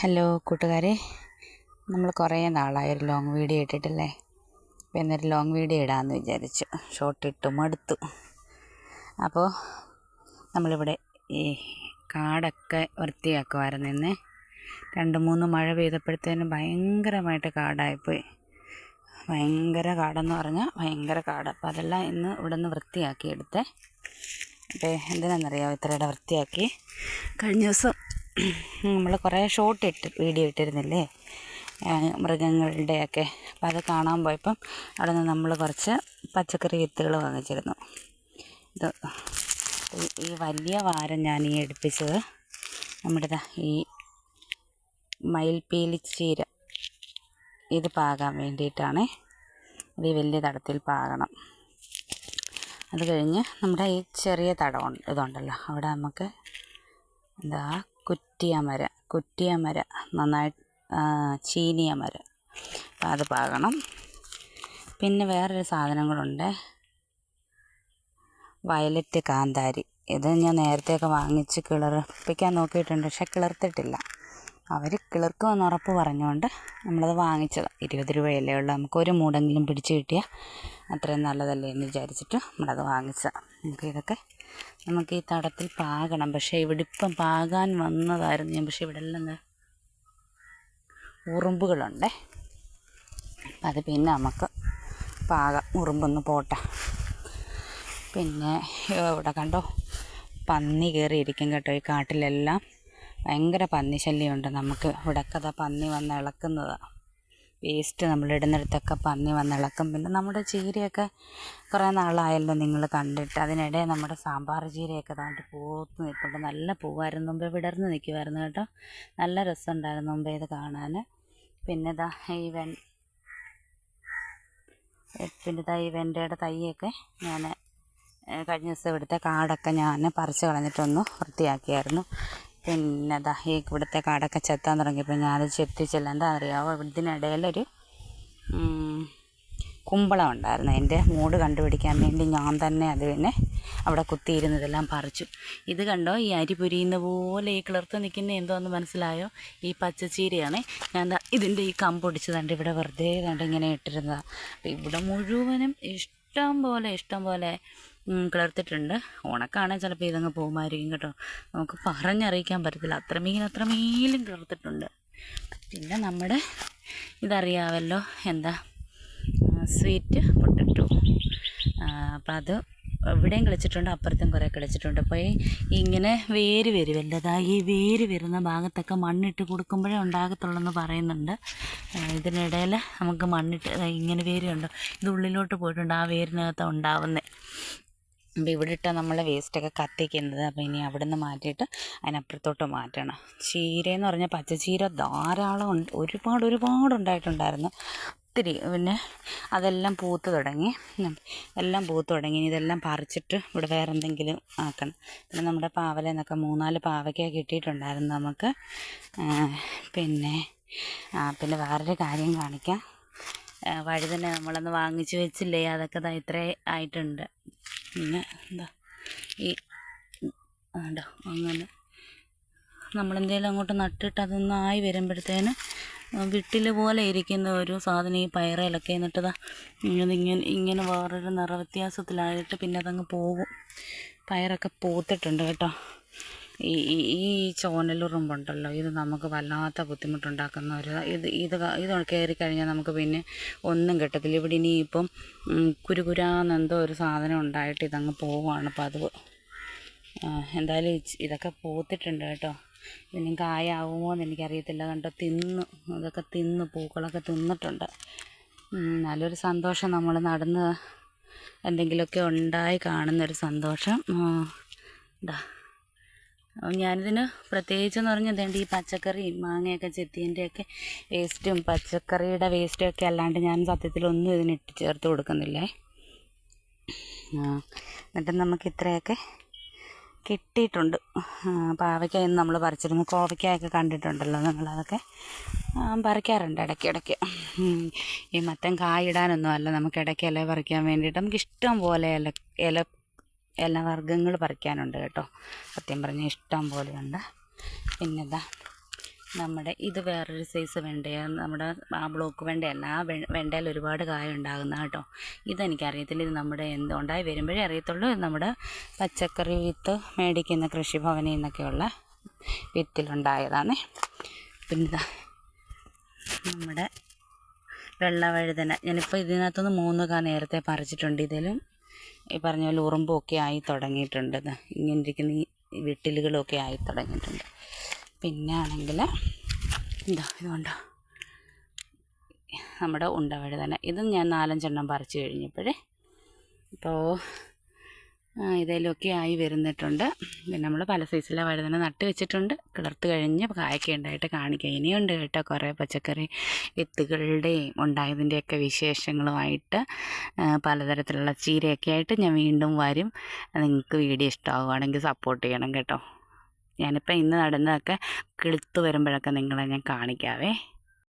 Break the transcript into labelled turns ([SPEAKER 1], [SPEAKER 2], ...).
[SPEAKER 1] Hello കൂട്ടുകാരെ. നമ്മൾ കുറേ നാളായി ഒരു ലോങ് വീഡിയോ ഇട്ടിട്ടില്ലേ? അപ്പോൾ എന്നൊരു ലോങ് വീഡിയോ ഇടാമെന്ന് വിചാരിച്ചു. ഷോർട്ട് ഇട്ടു മടുത്തു. അപ്പോൾ നമ്മളിവിടെ ഈ കാടൊക്കെ വൃത്തിയാക്കുമായിരുന്നു ഇന്ന്. രണ്ട് മൂന്ന് മഴ പെയ്തപ്പോഴത്തേനും ഭയങ്കരമായിട്ട് കാടായിപ്പോയി. ഭയങ്കര കാടെന്ന് പറഞ്ഞാൽ ഭയങ്കര കാട്. അപ്പോൾ അതെല്ലാം ഇന്ന് ഇവിടെ നിന്ന് വൃത്തിയാക്കി എടുത്തേ. അപ്പോൾ എന്തിനാണെന്നറിയാമോ ഇത്രയുടെ വൃത്തിയാക്കി? കഴിഞ്ഞ ദിവസം നമ്മൾ കുറേ ഷോർട്ട് ഇട്ട് വീഡിയോ ഇട്ടിരുന്നില്ലേ? മൃഗങ്ങളുടെയൊക്കെ. അപ്പോൾ അത് കാണാൻ പോയപ്പം അവിടെ നിന്ന് നമ്മൾ കുറച്ച് പച്ചക്കറി വിത്തുകൾ വാങ്ങിച്ചിരുന്നു. ഇത് ഈ- വലിയ വാരം ഞാൻ ഈ എടുപ്പിച്ചത് നമ്മുടെ ഈ മയിൽപ്പീലി ചീര. ഇത് പാകാൻ വേണ്ടിയിട്ടാണ്. ഈ വലിയ തടത്തിൽ പാകണം. അത് കഴിഞ്ഞ് നമ്മുടെ ഈ ചെറിയ തടം ഇതുണ്ടല്ലോ. അവിടെ നമുക്ക് എന്താ കുറ്റിയമര കുറ്റിയമര നന്നായി ചീനിയമര. അപ്പം അത് പാകണം. പിന്നെ വേറൊരു സാധനം കൂടെ വയലറ്റ് കാന്താരി. ഇത് ഞാൻ നേരത്തെയൊക്കെ വാങ്ങിച്ച് കിളർപ്പിക്കാൻ നോക്കിയിട്ടുണ്ട് പക്ഷെ കിളർത്തിട്ടില്ല. അവർ കിളിർക്കുമെന്ന് ഉറപ്പ് പറഞ്ഞുകൊണ്ട് നമ്മളത് വാങ്ങിച്ചത്. ഇരുപത് രൂപയല്ലേ ഉള്ളൂ. നമുക്ക് ഒരു മൂടെങ്കിലും പിടിച്ച് കിട്ടിയാൽ അത്രയും നല്ലതല്ലേ എന്ന് വിചാരിച്ചിട്ട് നമ്മളത് വാങ്ങിച്ചതാണ് നമുക്ക് ഇതൊക്കെ നമുക്ക് ഈ തടത്തിൽ പാകണം. പക്ഷേ ഇവിടെ ഇപ്പം പാകാൻ വന്നതായിരുന്നു ഞാൻ. പക്ഷേ ഇവിടെ എല്ലാം ഉറുമ്പുകളുണ്ടേ. അപ്പം അത് പിന്നെ നമുക്ക് പാകം. ഉറുമ്പൊന്ന് പോട്ടെ. പിന്നെ ഇവിടെ കണ്ടോ? പന്നി കയറിയിരിക്കും കേട്ടോ ഈ കാട്ടിലെല്ലാം. ഭയങ്കര പന്നി ശല്യമുണ്ട് നമുക്ക് ഇവിടെയൊക്കെ പന്നി വന്ന് ഇളക്കുന്നതാണ് വേസ്റ്റ് നമ്മളിടുന്നിടത്തൊക്കെ പന്നി വന്നിളക്കും പിന്നെ നമ്മുടെ ചീരയൊക്കെ കുറേ നാളായല്ലോ നിങ്ങൾ കണ്ടിട്ട്. അതിനിടെ നമ്മുടെ സാമ്പാർ ചീരയൊക്കെ താണ്ട് പൂത്ത് നിൽപ്പുണ്ട് നല്ല പൂവായിരുന്നു. മുമ്പേ വിടർന്ന് നിൽക്കുമായിരുന്നു കേട്ടോ. നല്ല രസമുണ്ടായിരുന്നു മുമ്പേ ഇത് കാണാൻ. പിന്നെ ഇതാ ഈ വെൻ പിന്നെ ഇതാ ഈ വെണ്ടയുടെ തൈയൊക്കെ ഞാൻ കഴിഞ്ഞ ദിവസം ഇവിടുത്തെ കാടൊക്കെ ഞാൻ പറിച്ച് കളഞ്ഞിട്ടൊന്ന് വൃത്തിയാക്കിയായിരുന്നു. പിന്നെ ദാ ഈ ഇവിടുത്തെ കാടൊക്കെ ചെത്താൻ തുടങ്ങിയപ്പോൾ ഞാനത് ചെത്തിച്ചില്ല. എന്താ അറിയാമോ ഇതിനിടയിലൊരു കുമ്പളം ഉണ്ടായിരുന്നു. എന്റെ മൂട് കണ്ടുപിടിക്കാൻ വേണ്ടി ഞാൻ തന്നെ അത് പിന്നെ അവിടെ കുത്തിയിരുന്നതെല്ലാം പറിച്ചു. ഇത് കണ്ടോ? ഈ അരി പൊരിയുന്ന പോലെ ഈ കിളർത്ത് നിൽക്കുന്ന എന്തോന്ന് മനസ്സിലായോ? ഈ പച്ചച്ചീരയാണ്. ഞാൻ ഇതിന്റെ ഈ കമ്പ് കണ്ട് ഇവിടെ വെറുതെ കണ്ട് ഇങ്ങനെ ഇട്ടിരുന്നതാണ് അപ്പോൾ ഇവിടെ മുഴുവനും ഇഷ്ടം പോലെ ഇഷ്ടം പോലെ കിളർത്തിട്ടുണ്ട്. ഉണക്കാണെങ്കിൽ ചിലപ്പോൾ ഇതങ്ങ് പോകുമായിരിക്കും കേട്ടോ. നമുക്ക് പറഞ്ഞറിയിക്കാൻ പറ്റത്തില്ല. അത്രമേൽ അത്രമേലും കിളർത്തിട്ടുണ്ട്. പിന്നെ നമ്മുടെ ഇതറിയാമല്ലോ എന്താ സ്വീറ്റ് പൊട്ടറ്റോ. അപ്പം അത് ഇവിടെയും കളിച്ചിട്ടുണ്ട് അപ്പുറത്തും കുറേ കളിച്ചിട്ടുണ്ട്. അപ്പോൾ ഇങ്ങനെ വേര് വരുമല്ലോ അതാ ഈ വേര് വരുന്ന ഭാഗത്തൊക്കെ മണ്ണിട്ട് കൊടുക്കുമ്പോഴേ ഉണ്ടാകത്തുള്ളൂ എന്ന് പറയുന്നുണ്ട്. ഇതിനിടയിൽ നമുക്ക് മണ്ണിട്ട് ഇങ്ങനെ വേര് ഉണ്ട് ഇത് ഉള്ളിലോട്ട് പോയിട്ടുണ്ട് ആ വേരിനകത്ത് ഉണ്ടാവുന്നത് അപ്പോൾ ഇവിടെ ഇട്ടാൽ നമ്മൾ വേസ്റ്റൊക്കെ കത്തിക്കുന്നത്. അപ്പോൾ ഇനി അവിടെ നിന്ന് മാറ്റിയിട്ട് അതിനപ്പുറത്തോട്ട് മാറ്റണം. ചീരയെന്ന് പറഞ്ഞാൽ പച്ചച്ചീര ധാരാളം ഉണ്ട്. ഒരുപാട് ഒരുപാട് ഉണ്ടായിട്ടുണ്ടായിരുന്നു. ഒത്തിരി പിന്നെ അതെല്ലാം പൂത്ത് തുടങ്ങി. എല്ലാം പൂത്ത് തുടങ്ങി. ഇതെല്ലാം പറിച്ചിട്ട് ഇവിടെ വേറെ എന്തെങ്കിലും ആക്കണം. പിന്നെ നമ്മുടെ പാവല എന്നൊക്കെ മൂന്നാൽ പാവയ്ക്ക കിട്ടിയിട്ടുണ്ടായിരുന്നു നമുക്ക്. പിന്നെ പിന്നെ വേറൊരു കാര്യം കാണിക്കാം. വഴി തന്നെ നമ്മളന്ന് വാങ്ങിച്ചു വെച്ചില്ലേ? അതൊക്കെ ഇതാ ഇത്രേ ആയിട്ടുണ്ട്. പിന്നെ എന്താ ഈ ഉണ്ടോ? അങ്ങനെ. നമ്മളെന്തെങ്കിലും അങ്ങോട്ട് നട്ടിട്ട് അതൊന്നായി വരുമ്പോഴത്തേന് വിട്ടിൽ പോലെ ഇരിക്കുന്ന ഒരു സാധനം ഈ പയറയിലൊക്കെ എന്നിട്ടതാ ഇങ്ങനെ ഇങ്ങനെ വേറൊരു വേറൊരു നിറവ്യത്യാസത്തിലായിട്ട് പിന്നെ അതങ്ങ് പോകും. പയറൊക്കെ പൂത്തിട്ടുണ്ട് കേട്ടോ. ഈ ഈ ചോനലുറുമ്പുണ്ടല്ലോ ഇത് നമുക്ക് വല്ലാത്ത ബുദ്ധിമുട്ടുണ്ടാക്കുന്ന ഒരു ഇത് ഇത് ഇത് കയറി കഴിഞ്ഞാൽ നമുക്ക് പിന്നെ ഒന്നും കിട്ടത്തില്ല. ഇവിടെ ഇനിയിപ്പം കുരുകുരാന്നെന്തോ ഒരു സാധനം ഉണ്ടായിട്ട് ഇതങ്ങ് പോവുകയാണ് പതിവ്. എന്തായാലും ഇതൊക്കെ പൂത്തിട്ടുണ്ട് കേട്ടോ. ഇനി കായാവുമോ എന്ന് എനിക്കറിയത്തില്ല. കണ്ടോ തിന്ന്. അതൊക്കെ തിന്ന് പൂക്കളൊക്കെ തിന്നിട്ടുണ്ട്. നല്ലൊരു സന്തോഷം നമ്മൾ നടന്ന് എന്തെങ്കിലുമൊക്കെ ഉണ്ടായി കാണുന്നൊരു സന്തോഷം. ഇതാ ഞാനിതിന് പ്രത്യേകിച്ചെന്ന് പറഞ്ഞാൽ ഈ പച്ചക്കറിയും മാങ്ങയൊക്കെ ചെത്തിയതിന്റെയൊക്കെ വേസ്റ്റും പച്ചക്കറിയുടെ വേസ്റ്റും ഒക്കെ അല്ലാണ്ട് ഞാൻ സത്യത്തിലൊന്നും ഇതിന് ഇതിനിട്ട് ചേർത്ത് കൊടുക്കുന്നില്ലേ? എന്നിട്ട് നമുക്ക് ഇത്രയൊക്കെ കിട്ടിയിട്ടുണ്ട്. പാവയ്ക്ക നമ്മൾ പറിച്ചിരുന്നു. കോവയ്ക്കായൊക്കെ കണ്ടിട്ടുണ്ടല്ലോ നിങ്ങളതൊക്കെ പറിക്കാറുണ്ട് ഇടയ്ക്കിടയ്ക്ക്. ഈ മത്തൻ കായിടാനൊന്നും അല്ല. നമുക്ക് ഇടയ്ക്ക് ഇല പറിക്കാൻ വേണ്ടിയിട്ട് നമുക്ക് ഇഷ്ടം പോലെ ഇല ഇല ഇല വർഗങ്ങൾ പറിക്കാനുണ്ട് കേട്ടോ. സത്യം പറഞ്ഞാൽ ഇഷ്ടം പോലെയുണ്ട്. പിന്നെന്താ? നമ്മുടെ ഇത് വേറൊരു സൈസ് വെണ്ടയാണ് നമ്മുടെ ആ ബ്ലോക്ക് വെണ്ടയല്ല ആ വെണ്ടയിൽ ഒരുപാട് കായ ഉണ്ടാകുന്ന കേട്ടോ. ഇതെനിക്കറിയത്തില്ല. ഇത് നമ്മുടെ എന്തുണ്ടായി വരുമ്പോഴേ അറിയത്തുള്ളൂ. നമ്മുടെ പച്ചക്കറി വിത്ത് മേടിക്കുന്ന കൃഷിഭവനിൽ നിന്നൊക്കെയുള്ള വിത്തിലുണ്ടായതാണ്. പിന്നെ നമ്മുടെ വെള്ളവഴുതന. ഞാനിപ്പോൾ ഇതിനകത്തുനിന്ന് മൂന്ന് കാ നേരത്തെ പറിച്ചിട്ടുണ്ട്. ഇതിലും ഈ പറഞ്ഞ പോലെ ഉറുമ്പൊക്കെ ആയി തുടങ്ങിയിട്ടുണ്ട്. ഇങ്ങനെ ഇരിക്കുന്ന ഈ വിട്ടിലുകളൊക്കെ ആയി തുടങ്ങിയിട്ടുണ്ട്. പിന്നെ ആണെങ്കിൽ എന്താ ഇതുകൊണ്ടോ നമ്മുടെ ഉണ്ടവഴി തന്നെ. ഇതും ഞാൻ നാലഞ്ചെണ്ണം പറിച്ച് കഴിഞ്ഞപ്പോഴേ ഇപ്പോൾ ഇതിലൊക്കെ ആയി വരുന്നിട്ടുണ്ട്. പിന്നെ നമ്മൾ പല സൈസിലെ വഴുതന നട്ട് വെച്ചിട്ടുണ്ട്. കിളർത്ത് കഴിഞ്ഞ് കായൊക്കെ ഉണ്ടായിട്ട് കാണിക്കുക ഇനിയുണ്ട് കേട്ടോ കുറേ പച്ചക്കറി വിത്തുകളുടെയും ഉണ്ടായതിന്റെയൊക്കെ വിശേഷങ്ങളുമായിട്ട്. പലതരത്തിലുള്ള ചീരയൊക്കെ ആയിട്ട് ഞാൻ വീണ്ടും വരും. നിങ്ങൾക്ക് വീഡിയോ ഇഷ്ടമാവുകയാണെങ്കിൽ സപ്പോർട്ട് ചെയ്യണം കേട്ടോ. ഞാനിപ്പോൾ ഇന്ന് നടന്നതൊക്കെ കിളുത്ത് വരുമ്പോഴൊക്കെ നിങ്ങളെ ഞാൻ കാണിക്കാവേ.